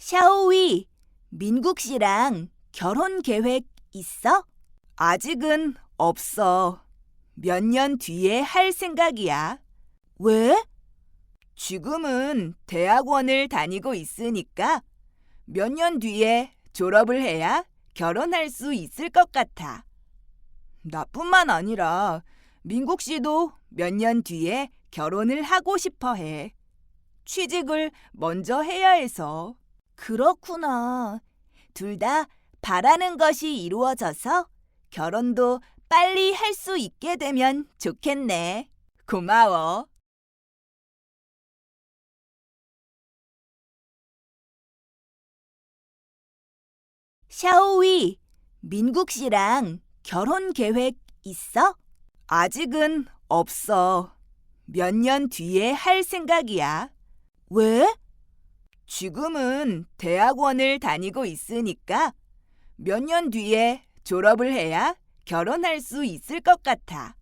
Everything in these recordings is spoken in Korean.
샤오위, 민국 씨랑 결혼 계획 있어? 아직은 없어. 몇 년 뒤에 할 생각이야. 왜? 지금은 대학원을 다니고 있으니까 몇 년 뒤에 졸업을 해야 결혼할 수 있을 것 같아. 나뿐만 아니라 민국 씨도 몇 년 뒤에 결혼을 하고 싶어 해. 취직을 먼저 해야 해서. 그렇구나. 둘 다 바라는 것이 이루어져서 결혼도 빨리 할 수 있게 되면 좋겠네. 고마워. 샤오위, 민국 씨랑 결혼 계획 있어? 아직은 없어. 몇 년 뒤에 할 생각이야. 왜? 지금은 대학원을 다니고 있으니까 몇 년 뒤에 졸업을 해야 결혼할 수 있을 것 같아.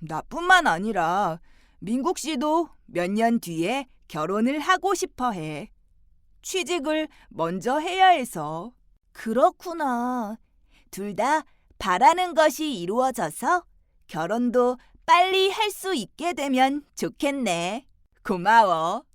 나뿐만 아니라 민국 씨도 몇 년 뒤에 결혼을 하고 싶어 해. 취직을 먼저 해야 해서. 그렇구나. 둘 다 바라는 것이 이루어져서 결혼도 빨리 할 수 있게 되면 좋겠네. 고마워.